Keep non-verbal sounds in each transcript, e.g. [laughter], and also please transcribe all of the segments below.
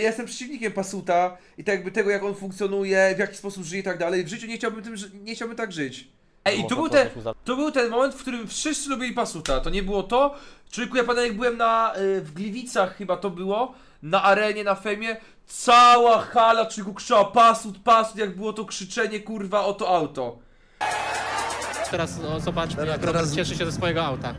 Ja jestem przeciwnikiem Pasuta i tak jakby tego, jak on funkcjonuje, w jaki sposób żyje i tak dalej. W życiu nie chciałbym, tym, ży- nie chciałbym tak żyć. Ej, i tu był, ten, to był ten moment, w którym wszyscy lubili Pasuta. To nie było to. Człowieku, ja pamiętam jak byłem na, y, w Gliwicach chyba to było, na arenie, na fejmie, cała hala człowieku krzyczała Pasut, Pasut, jak było to krzyczenie kurwa o to auto. Teraz no, zobaczmy, Teraz- jak teraz- Robert cieszy się ze swojego auta.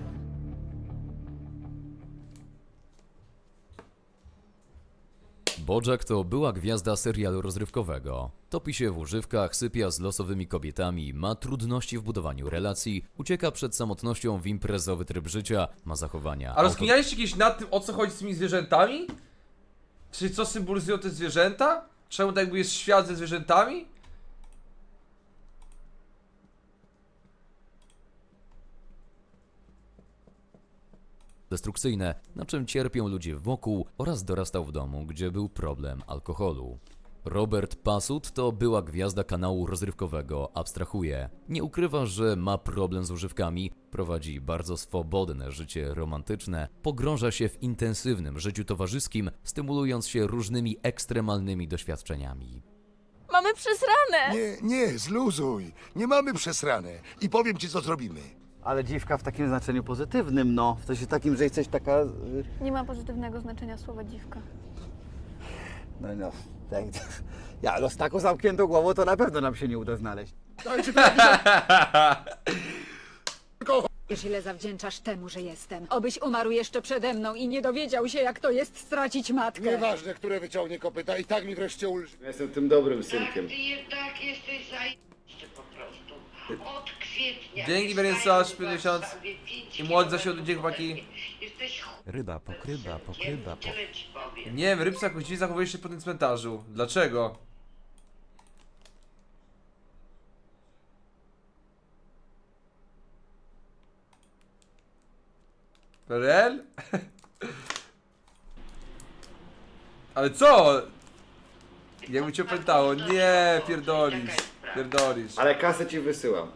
Bojack to była gwiazda serialu rozrywkowego. Topi się w używkach, sypia z losowymi kobietami, ma trudności w budowaniu relacji, ucieka przed samotnością w imprezowy tryb życia, ma zachowania. A auto- rozkminialiście kiedyś nad tym, o co chodzi z tymi zwierzętami? Czy co symbolizują te zwierzęta? Czemu tak jakby jest świat ze zwierzętami? Destrukcyjne, na czym cierpią ludzie wokół oraz dorastał w domu, gdzie był problem alkoholu. Robert Pasut to była gwiazda kanału rozrywkowego Abstrahuje. Nie ukrywa, że ma problem z używkami, prowadzi bardzo swobodne życie romantyczne, pogrąża się w intensywnym życiu towarzyskim, stymulując się różnymi ekstremalnymi doświadczeniami. Mamy przesrane! Nie, nie, zluzuj. Nie mamy przesrane. I powiem ci, co zrobimy. Ale dziwka w takim znaczeniu pozytywnym, no. W sensie takim, że jesteś taka... y, Nie ma pozytywnego znaczenia słowa dziwka. No, no. Tak, ja, no z taką zamkniętą głową to na pewno nam się nie uda znaleźć. Wiesz, ile [laughs] zawdzięczasz temu, że jestem. Obyś umarł jeszcze przede mną i nie dowiedział się, jak to jest stracić matkę. Nieważne, które wyciągnie kopyta, i tak mi wreszcie ulży. Ja jestem tym dobrym synkiem. Ty jednak jesteś zajebisty po prostu. Od kwietnia. Dzięki, w 50. Warszawie, pięć I młodzi za siódmy, chłopaki. mnie. Jesteś ch... Ryba, pokryba, pokryba, po... Tyle ci powiem. Nie wiem, rybca jakoś dziwnie zachowuje się po tym cmentarzu. Dlaczego? Rel? [laughs] Ale co? Jakby cię opętało. Nie, pierdolisz. Pierdolisz. Ale kasę ci wysyłam.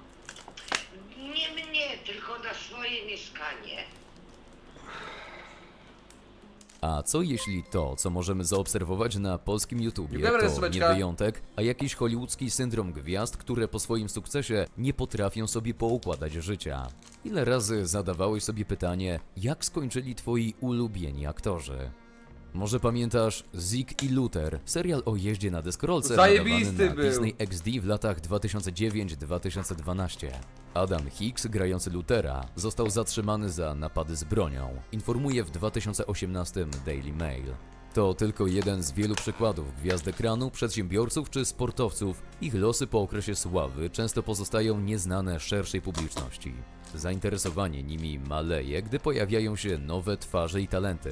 Nie mnie, tylko na swoje mieszkanie. A co jeśli to, co możemy zaobserwować na polskim YouTubie, Dobra, to nie wyjątek, a jakiś hollywoodzki syndrom gwiazd, które po swoim sukcesie nie potrafią sobie poukładać życia? Ile razy zadawałeś sobie pytanie, jak skończyli twoi ulubieni aktorzy? Może pamiętasz Zig i Luther, serial o jeździe na deskorolce Zajebisty nadawany na był. Disney XD w latach 2009-2012. Adam Hicks, grający Luthera, został zatrzymany za napady z bronią, informuje w 2018 Daily Mail. To tylko jeden z wielu przykładów gwiazd ekranu, przedsiębiorców czy sportowców. Ich losy po okresie sławy często pozostają nieznane szerszej publiczności. Zainteresowanie nimi maleje, gdy pojawiają się nowe twarze i talenty.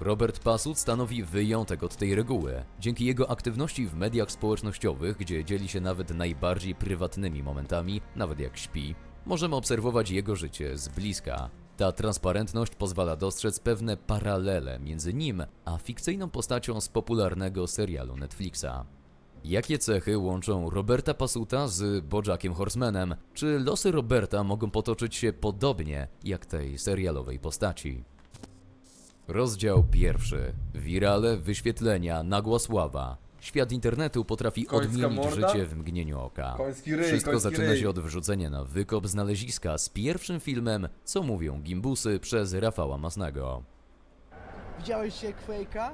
Robert Pasut stanowi wyjątek od tej reguły. Dzięki jego aktywności w mediach społecznościowych, gdzie dzieli się nawet najbardziej prywatnymi momentami, nawet jak śpi, możemy obserwować jego życie z bliska. Ta transparentność pozwala dostrzec pewne paralele między nim a fikcyjną postacią z popularnego serialu Netflixa. Jakie cechy łączą Roberta Pasuta z Bojackiem Horsemanem? Czy losy Roberta mogą potoczyć się podobnie jak tej serialowej postaci? Rozdział pierwszy. Wirale, wyświetlenia, nagła sława. Świat internetu potrafi Końska odmienić morda? życie w mgnieniu oka. Koński ryj, Wszystko koński zaczyna ryj. się od wrzucenia na wykop znaleziska z pierwszym filmem Co mówią gimbusy przez Rafała Masnego. Widziałeś się Quake'a?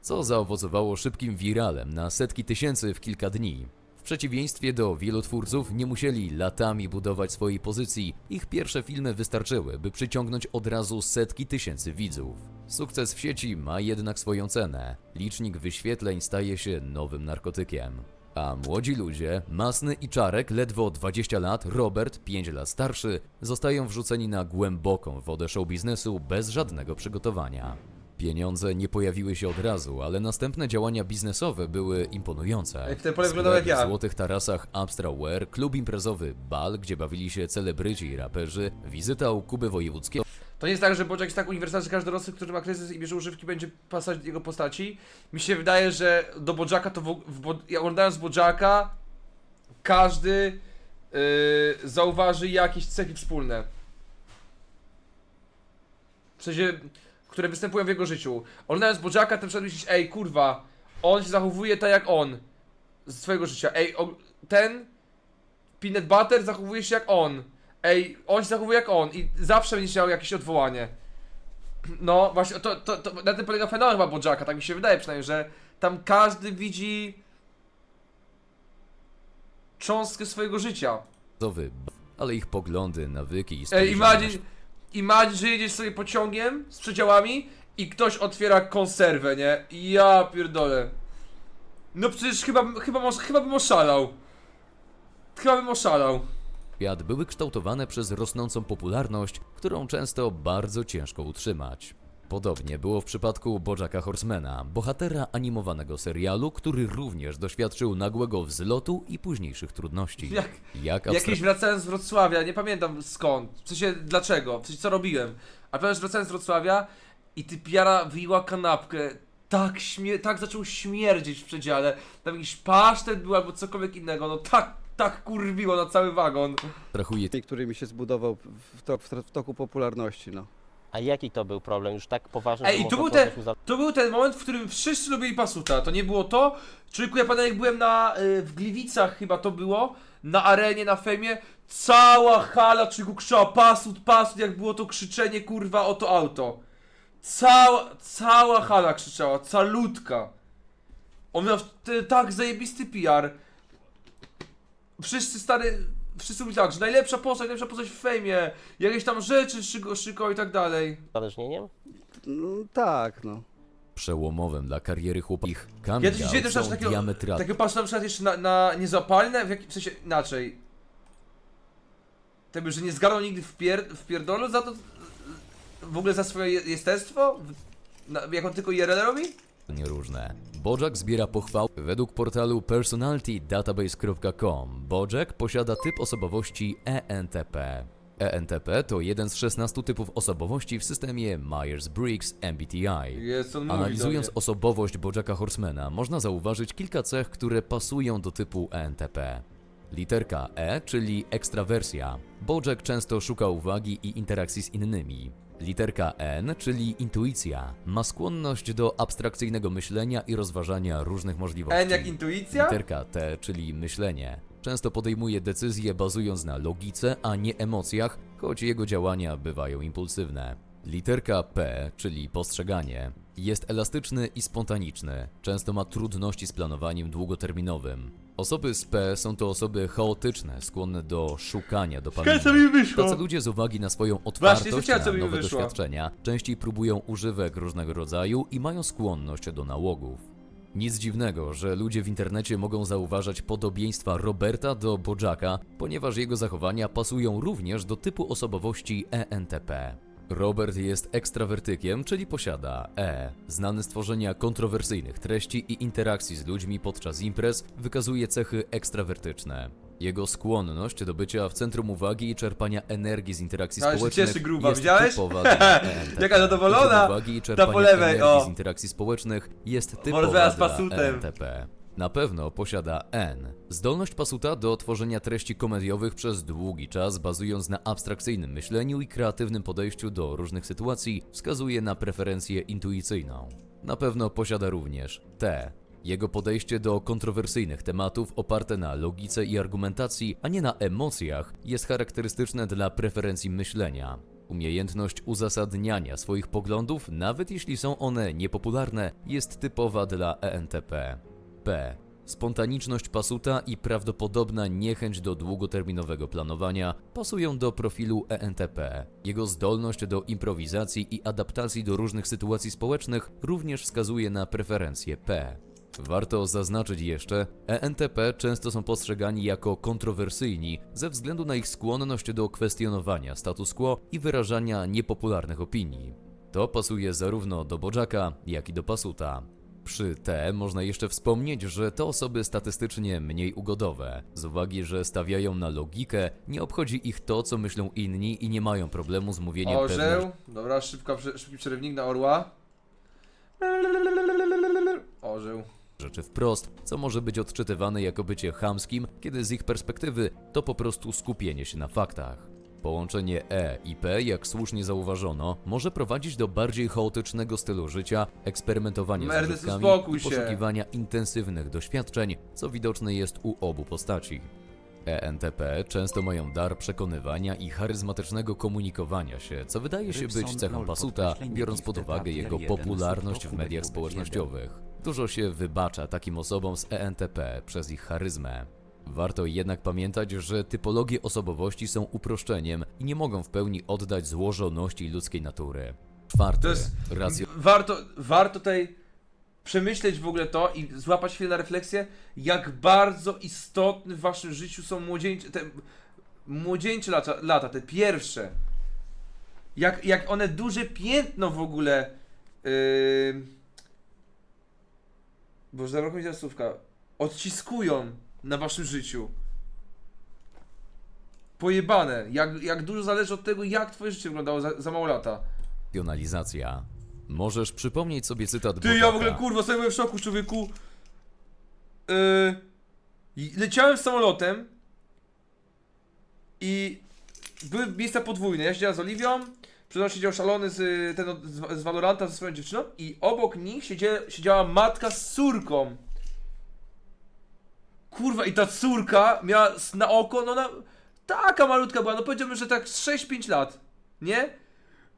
co zaowocowało szybkim wiralem na setki tysięcy w kilka dni. Przeciwieństwie do wielu twórców nie musieli latami budować swojej pozycji, ich pierwsze filmy wystarczyły, by przyciągnąć od razu setki tysięcy widzów. Sukces w sieci ma jednak swoją cenę. Licznik wyświetleń staje się nowym narkotykiem. A młodzi ludzie, Masny i Czarek, ledwo 20 lat, Robert, 5 lat starszy, zostają wrzuceni na głęboką wodę show biznesu bez żadnego przygotowania. Pieniądze nie pojawiły się od razu, ale następne działania biznesowe były imponujące. Ej, ten pole wyglądał jak Sklep ja. w złotych tarasach Abstraware, klub imprezowy Bal, gdzie bawili się celebryci i raperzy, wizyta u Kuby Wojewódzkiego, To nie jest tak, że Bojack jest tak uniwersalny, że każdy dorosły, który ma kryzys i bierze używki, będzie pasować do jego postaci. Mi się wydaje, że do Bojacka to w, w, Bo- ja oglądając Bojacka, każdy yy, zauważy jakieś cechy wspólne. W sensie, które występują w jego życiu. Oglądając Bożaka, ten przykład myślisz, ej kurwa, on się zachowuje tak jak on z swojego życia. Ej, ten Peanut Butter zachowuje się jak on. Ej, on się zachowuje jak on i zawsze będziesz miał jakieś odwołanie. No, właśnie, to, to, to na tym polega fenomen chyba Bożaka, tak mi się wydaje przynajmniej, że tam każdy widzi cząstkę swojego życia. Ale ich poglądy, nawyki i Ej, spojrzenia imagine, imagine, że jedziesz sobie pociągiem z przedziałami i ktoś otwiera konserwę, nie? Ja pierdolę. No przecież chyba, chyba, chyba bym oszalał. Chyba bym oszalał. świat były kształtowane przez rosnącą popularność, którą często bardzo ciężko utrzymać. Podobnie było w przypadku Bojacka Horsemana, bohatera animowanego serialu, który również doświadczył nagłego wzlotu i późniejszych trudności. Jak, Jak jakieś wracając z Wrocławia, nie pamiętam skąd, w sensie dlaczego, w sensie co robiłem. A pamiętasz wracając z Wrocławia i ty piara wyjęła kanapkę, tak, śmie tak zaczął śmierdzieć w przedziale, tam jakiś pasztet był albo cokolwiek innego, no tak, tak kurwiło na cały wagon. abstrahuje który mi się zbudował w, to, w, w toku popularności, no. A jaki to był problem? Już tak poważny, Ej, i tu był, ten, był ten moment, w którym wszyscy lubili Pasuta. To nie było to. Człowieku, ja pamiętam jak byłem na, y, w Gliwicach chyba to było, na arenie, na fejmie, cała hala człowieku krzyczała Pasut, Pasut, jak było to krzyczenie kurwa o to auto. Cała, cała hala krzyczała, calutka. On miał wtedy tak zajebisty PR. Wszyscy stary, wszyscy mówili tak, że najlepsza postać, najlepsza postać w fejmie, jakieś tam rzeczy szyko, szyko i tak dalej. uzależnieniem? no tak, no. przełomowym dla kariery chłopich. Ja Coming też out dzisiaj też są takiego, diametralnie takiego patrzę na przykład jeszcze na, na niezapalne, w, jakim, sensie inaczej. Tak by, że nie zgarnął nigdy w, pier, w pierdolu za to, w ogóle za swoje je- jestestwo? W, na, jak on tylko IRL robi? różne. Bojack zbiera pochwał. Według portalu personalitydatabase.com Bojack posiada typ osobowości ENTP. ENTP to jeden z 16 typów osobowości w systemie Myers-Briggs MBTI. Jest on mówi Analizując do mnie. osobowość Bojacka Horsemana, można zauważyć kilka cech, które pasują do typu ENTP. Literka E, czyli ekstrawersja. Bojack często szuka uwagi i interakcji z innymi. Literka N, czyli intuicja. Ma skłonność do abstrakcyjnego myślenia i rozważania różnych możliwości. N jak intuicja? Literka T, czyli myślenie. Często podejmuje decyzje bazując na logice, a nie emocjach, choć jego działania bywają impulsywne. Literka P, czyli postrzeganie, jest elastyczny i spontaniczny. Często ma trudności z planowaniem długoterminowym. Osoby z P są to osoby chaotyczne, skłonne do szukania dopaminy. Czekaj, co mi wyszło? Tacy ludzie z uwagi na swoją otwartość słyszałem, co na mi nowe wyszło. doświadczenia, częściej próbują używek różnego rodzaju i mają skłonność do nałogów. Nic dziwnego, że ludzie w internecie mogą zauważać podobieństwa Roberta do Bojacka, ponieważ jego zachowania pasują również do typu osobowości ENTP. Robert jest ekstrawertykiem, czyli posiada E. Znany z tworzenia kontrowersyjnych treści i interakcji z ludźmi podczas imprez, wykazuje cechy ekstrawertyczne. Jego skłonność do bycia w centrum uwagi i czerpania energii z interakcji Ale się społecznych cieszy gruba, jest widziałeś? typowa [laughs] dla ENTP. Jaka zadowolona? Centrum uwagi i czerpanie po lewej, energii o. z interakcji społecznych jest Może typowa zaraz dla pasutem. ENTP. Na pewno posiada N. Zdolność pasuta do tworzenia treści komediowych przez długi czas, bazując na abstrakcyjnym myśleniu i kreatywnym podejściu do różnych sytuacji, wskazuje na preferencję intuicyjną. Na pewno posiada również T. Jego podejście do kontrowersyjnych tematów oparte na logice i argumentacji, a nie na emocjach, jest charakterystyczne dla preferencji myślenia. Umiejętność uzasadniania swoich poglądów, nawet jeśli są one niepopularne, jest typowa dla ENTP. P. Spontaniczność pasuta i prawdopodobna niechęć do długoterminowego planowania pasują do profilu ENTP. Jego zdolność do improwizacji i adaptacji do różnych sytuacji społecznych również wskazuje na preferencje P. Warto zaznaczyć jeszcze, ENTP często są postrzegani jako kontrowersyjni ze względu na ich skłonność do kwestionowania status quo i wyrażania niepopularnych opinii. To pasuje zarówno do Bojacka, jak i do Pasuta. Przy T można jeszcze wspomnieć, że to osoby statystycznie mniej ugodowe, z uwagi, że stawiają na logikę, nie obchodzi ich to, co myślą inni i nie mają problemu z mówieniem pewnych Orzeł. Dobra, szybka, szybki przerywnik na orła. Orzeł. rzeczy wprost, co może być odczytywane jako bycie chamskim, kiedy z ich perspektywy to po prostu skupienie się na faktach. Połączenie E i P, jak słusznie zauważono, może prowadzić do bardziej chaotycznego stylu życia, eksperymentowania z uspokój i się. poszukiwania intensywnych doświadczeń, co widoczne jest u obu postaci. ENTP często mają dar przekonywania i charyzmatycznego komunikowania się, co wydaje się być Rybson cechą Lol, Pasuta, podkreślenie biorąc pod uwagę Papier jego 1 popularność w mediach społecznościowych. Dużo się wybacza takim osobom z ENTP przez ich charyzmę. Warto jednak pamiętać, że typologie osobowości są uproszczeniem i nie mogą w pełni oddać złożoności ludzkiej natury. Czwarte, To jest- racjo... Warto, warto tutaj przemyśleć w ogóle to i złapać chwilę na refleksję, jak bardzo istotne w waszym życiu są młodzieńcze, te młodzieńcze lata, lata te pierwsze. Jak, jak one duże piętno w ogóle. Yy... Boże, zabrakło mi teraz słówka. Odciskują na waszym życiu. Pojebane. Jak, jak dużo zależy od tego, jak twoje życie wyglądało za, za mało lata. racjonalizacja. Możesz przypomnieć sobie cytat Ty, ja w ogóle kurwa, sobie byłem w szoku, człowieku. Yy, leciałem samolotem i były miejsca podwójne. Ja siedziałem z Oliwią, przed mną siedział szalony z, ten, z, z Valoranta ze swoją dziewczyną i obok nich siedzie, siedziała matka z córką. Kurwa, i ta córka miała na oko, no na, taka malutka była, no powiedziałbym, że tak z 6-5 lat, nie?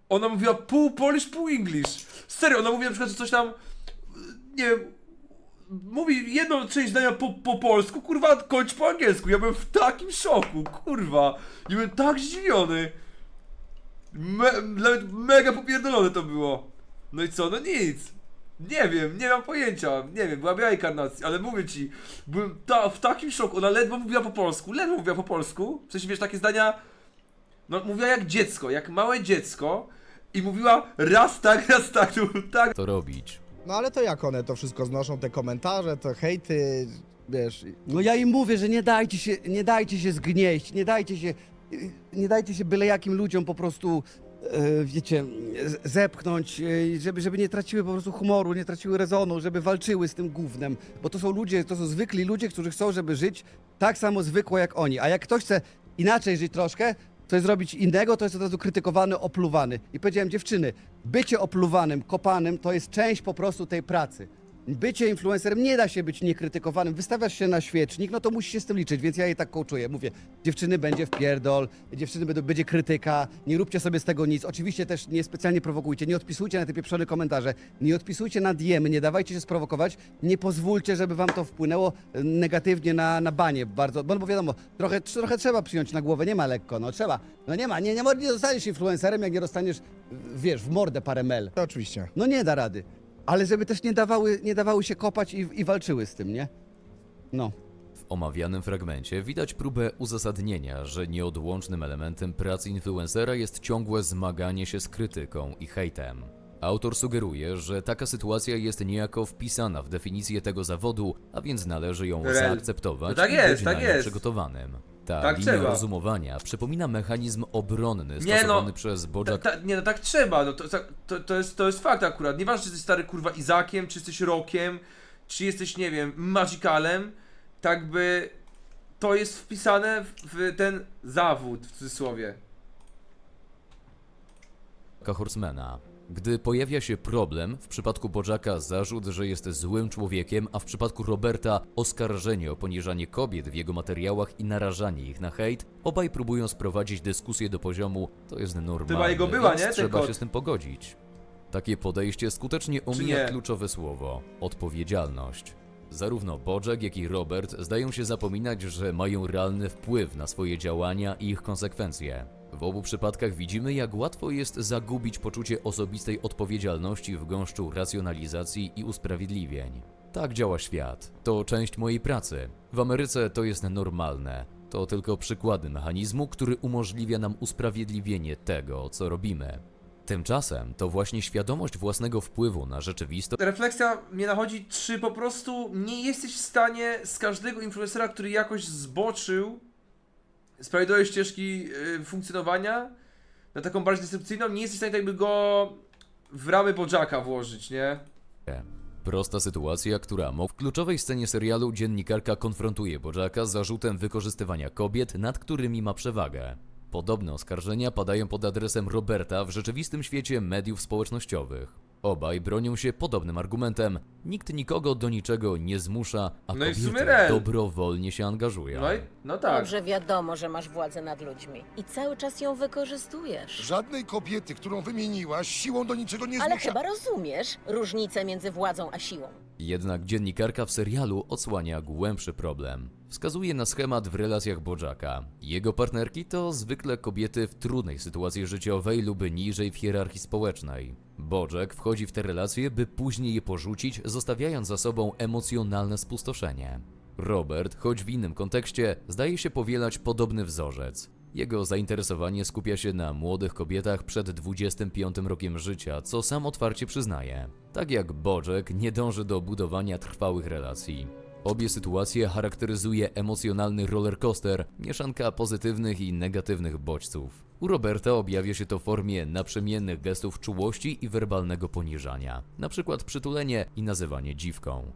Ona mówiła pół Polish, pół English. Serio, ona mówiła na przykład, że coś tam, nie wiem, mówi jedną część zdania po, po polsku, kurwa, kończ po angielsku. Ja byłem w takim szoku, kurwa. I byłem tak zdziwiony. Me, nawet mega popierdolone to było. No i co, no nic. Nie wiem, nie mam pojęcia, nie wiem, była biała inkarnacja, ale mówię ci, byłem ta, w takim szoku, ona ledwo mówiła po polsku, ledwo mówiła po polsku, w sensie wiesz, takie zdania, no mówiła jak dziecko, jak małe dziecko i mówiła raz tak, raz tak, to był tak To robić. No ale to jak one to wszystko znoszą, te komentarze, te hejty, wiesz... No ja im mówię, że nie dajcie się, nie dajcie się zgnieść, nie dajcie się, nie dajcie się byle jakim ludziom po prostu, wiecie, z- zepchnąć, e, żeby, żeby nie traciły po prostu humoru, nie traciły rezonu, żeby walczyły z tym gównem, bo to są ludzie, to są zwykli ludzie, którzy chcą, żeby żyć tak samo zwykło jak oni, a jak ktoś chce inaczej żyć troszkę, coś zrobić innego, to jest od razu krytykowany, opluwany. I powiedziałem, dziewczyny, bycie opluwanym, kopanym to jest część po prostu tej pracy. Bycie influencerem nie da się być niekrytykowanym. Wystawiasz się na świecznik, no to musisz się z tym liczyć, więc ja jej tak kołczuję. Mówię, dziewczyny będzie wpierdol, dziewczyny będą, będzie krytyka, nie róbcie sobie z tego nic. Oczywiście też nie specjalnie prowokujcie, nie odpisujcie na te pieprzone komentarze, nie odpisujcie na diemy, nie dawajcie się sprowokować, nie pozwólcie, żeby wam to wpłynęło e, negatywnie na, na banie bardzo, bo, bo wiadomo, trochę, trochę trzeba przyjąć na głowę, nie ma lekko, no trzeba. No nie ma, nie, nie, nie zostaniesz influencerem, jak nie dostaniesz, wiesz, w mordę parę mel. Oczywiście. No nie da rady. Ale żeby też nie dawały, nie dawały się kopać i, i walczyły z tym, nie? No. W omawianym fragmencie widać próbę uzasadnienia, że nieodłącznym elementem pracy influencera jest ciągłe zmaganie się z krytyką i hejtem. Autor sugeruje, że taka sytuacja jest niejako wpisana w definicję tego zawodu, a więc należy ją Rel. zaakceptować No tak i jest, być tak nią jest. przygotowanym. Ta Tak linia trzeba. rozumowania przypomina mechanizm obronny Nie stosowany no, przez Ta, Bojack ta, nie no tak trzeba, no to, to, to, jest, to jest fakt akurat. Nieważne czy jesteś stary kurwa Izakiem, czy jesteś Rokiem, czy jesteś, nie wiem, Magicalem, tak by to jest wpisane w, w ten zawód w cudzysłowie. Horsemana. Gdy pojawia się problem, w przypadku Bojacka zarzut, że jest złym człowiekiem, a w przypadku Roberta oskarżenie o poniżanie kobiet w jego materiałach i narażanie ich na hejt, obaj próbują sprowadzić dyskusję do poziomu to jest normalne, Chyba jego była, więc nie, ten trzeba kot? się z tym pogodzić. Takie podejście skutecznie omija nie? kluczowe słowo odpowiedzialność. Zarówno Bojack, jak i Robert zdają się zapominać, że mają realny wpływ na swoje działania i ich konsekwencje. W obu przypadkach widzimy, jak łatwo jest zagubić poczucie osobistej odpowiedzialności w gąszczu racjonalizacji i usprawiedliwień. Tak działa świat. To część mojej pracy. W Ameryce to jest normalne. To tylko przykłady mechanizmu, który umożliwia nam usprawiedliwienie tego, co robimy. Tymczasem to właśnie świadomość własnego wpływu na rzeczywistość Refleksja mnie nachodzi, czy po prostu nie jesteś w stanie z każdego influencera, który jakoś zboczył z prawidłowej ścieżki y, funkcjonowania na taką bardziej dystrybucyjną, nie jesteś w stanie tak jakby go w ramy Bojacka włożyć, nie? Prosta sytuacja, która mo- w kluczowej scenie serialu dziennikarka konfrontuje Bojacka z zarzutem wykorzystywania kobiet, nad którymi ma przewagę. Podobne oskarżenia padają pod adresem Roberta w rzeczywistym świecie mediów społecznościowych. Obaj bronią się podobnym argumentem. Nikt nikogo do niczego nie zmusza, a No i w kobiety sumie rel. dobrowolnie się angażują. No i, no tak. Dobrze wiadomo, że masz władzę nad ludźmi i cały czas ją wykorzystujesz. Żadnej kobiety, którą wymieniłaś, siłą do niczego nie Ale zmusza. chyba rozumiesz różnicę między władzą a siłą. Jednak dziennikarka w serialu odsłania głębszy problem. Wskazuje na schemat w relacjach Bożaka. Jego partnerki to zwykle kobiety w trudnej sytuacji życiowej lub niżej w hierarchii społecznej. Bożek wchodzi w te relacje, by później je porzucić, zostawiając za sobą emocjonalne spustoszenie. Robert, choć w innym kontekście, zdaje się powielać podobny wzorzec. Jego zainteresowanie skupia się na młodych kobietach przed 25 rokiem życia, co sam otwarcie przyznaje. Tak jak Bożek nie dąży do budowania trwałych relacji. Obie sytuacje charakteryzuje emocjonalny rollercoaster, mieszanka pozytywnych i negatywnych bodźców. U Roberta objawia się to w formie naprzemiennych gestów czułości i werbalnego poniżania, przykład przytulenie i nazywanie dziwką.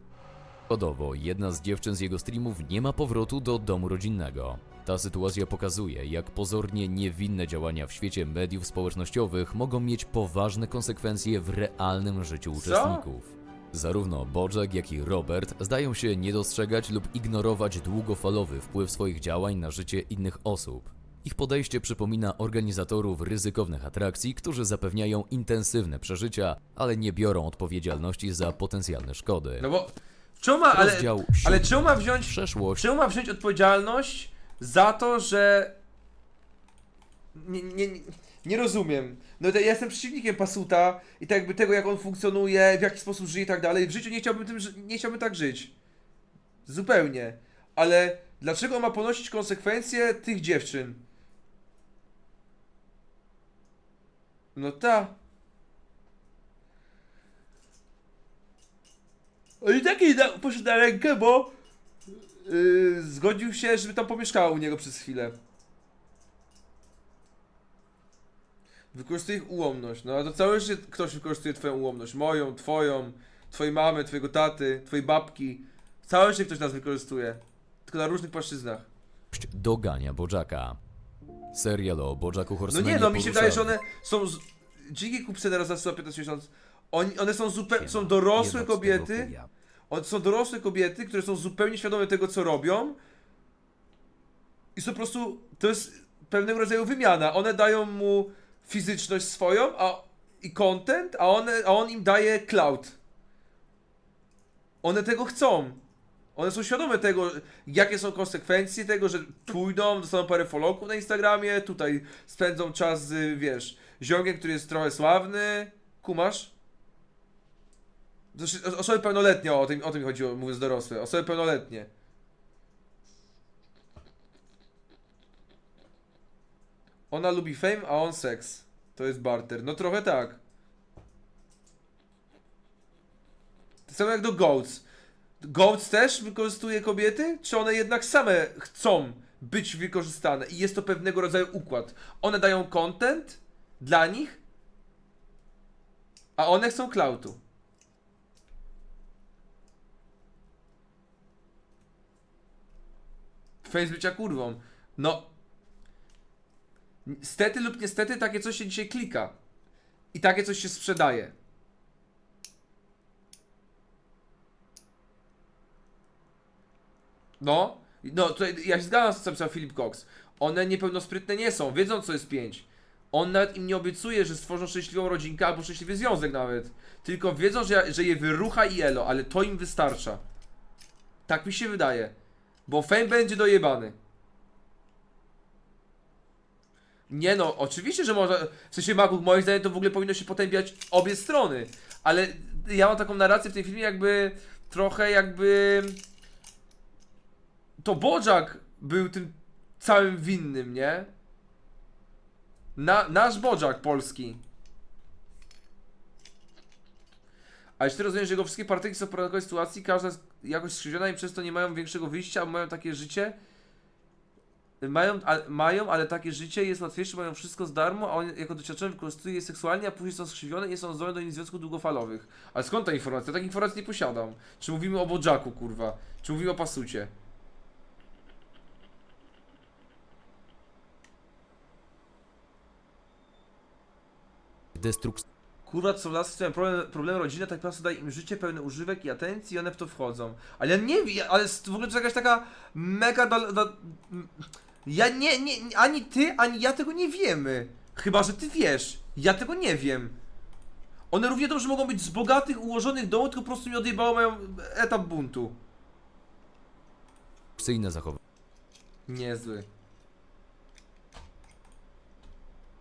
Przykładowo, jedna z dziewczyn z jego streamów nie ma powrotu do domu rodzinnego. Ta sytuacja pokazuje, jak pozornie niewinne działania w świecie mediów społecznościowych mogą mieć poważne konsekwencje w realnym życiu uczestników. Zarówno Bożek, jak i Robert zdają się nie dostrzegać lub ignorować długofalowy wpływ swoich działań na życie innych osób. Ich podejście przypomina organizatorów ryzykownych atrakcji, którzy zapewniają intensywne przeżycia, ale nie biorą odpowiedzialności za potencjalne szkody. No bo czemu ma, ale, Rozdział ale siódmy. czemu ma wziąć, Przeszłość czemu ma wziąć odpowiedzialność za to, że nie, nie, nie, nie rozumiem. No ja jestem przeciwnikiem Pasuta i tak jakby tego jak on funkcjonuje, w jaki sposób żyje i tak dalej. W życiu nie chciałbym tym, nie chciałbym tak żyć. Zupełnie. Ale dlaczego ma ponosić konsekwencje tych dziewczyn? No ta. I tak jej poszedł na rękę, bo yy, zgodził się, żeby tam pomieszkała u niego przez chwilę. Wykorzystuje ich ułomność. No a to całe życie ktoś wykorzystuje twoją ułomność. Moją, twoją, twojej mamy, twojego taty, twojej babki. Całe życie ktoś nas wykorzystuje. Tylko na różnych płaszczyznach. dogania Bożaka. Serial o Bożaku No Horsemanie nie, no mi się wydaje, że one są... Z... Dzięki kupce teraz za 115 miesiąc. Oni, one są zupełnie... są dorosłe kobiety. One są dorosłe kobiety, które są zupełnie świadome tego, co robią. I są po prostu. To jest pewnego rodzaju wymiana. One dają mu fizyczność swoją a, i content, a, one, a on im daje cloud. One tego chcą. One są świadome tego, jakie są konsekwencje tego, że pójdą, dostaną parę followków na Instagramie, tutaj spędzą czas z, wiesz, ziomkiem, który jest trochę sławny. Kumasz? Znaczy, o- osoby pełnoletnie, o tym, o tym chodziło, mówiąc dorosłe. Osoby pełnoletnie. Ona lubi fame, a on seks. To jest barter. No trochę tak. To samo jak do Goats. Goats też wykorzystuje kobiety? Czy one jednak same chcą być wykorzystane? I jest to pewnego rodzaju układ. One dają content dla nich, a one chcą cloutu. Face bycia kurwą. No. Stety lub niestety takie coś się dzisiaj klika. I takie coś się sprzedaje. No. No, to ja się zgadzam z tym, co Philip Cox. One niepełnosprytne nie są, wiedzą co jest pięć. On nawet im nie obiecuje, że stworzą szczęśliwą rodzinkę albo szczęśliwy związek nawet. Tylko wiedzą, że, że je wyrucha i elo, ale to im wystarcza. Tak mi się wydaje. Bo fame będzie dojebany. Nie no, oczywiście, że można. W sensie Maguk, moim zdaniem to w ogóle powinno się potępiać obie strony. Ale ja mam taką narrację w tym filmie, jakby trochę jakby. To Bojack był tym całym winnym, nie? Na, nasz Bojack polski. A jeśli ty rozumiesz, że jego wszystkie partyki są w poradkowej sytuacji, każda jest jakoś skrzywiona i przez to nie mają większego wyjścia, a mają takie życie, mają, a, mają, ale takie życie jest łatwiejsze, mają wszystko z darmo, a on jako doświadczony wykorzystuje je seksualnie, a później są skrzywione i nie są zdolne do innych związków długofalowych. Ale skąd ta informacja? Takiej informacji nie posiadam. Czy mówimy o Bojacku, kurwa? Czy mówimy o Pasucie? destrukcyjne Kurwa, co lasy mają problem, problemy rodzinne, tak prostu daje im życie pełne używek i atencji i one w to wchodzą. Ale ja nie wiem, ale jest w ogóle to jakaś taka mega do, do, m- Ja nie, nie, ani ty, ani ja tego nie wiemy. Chyba, że ty wiesz. Ja tego nie wiem. One równie dobrze mogą być z bogatych, ułożonych domów, tylko po prostu mi odjebało mają etap buntu. zachowania. Niezły.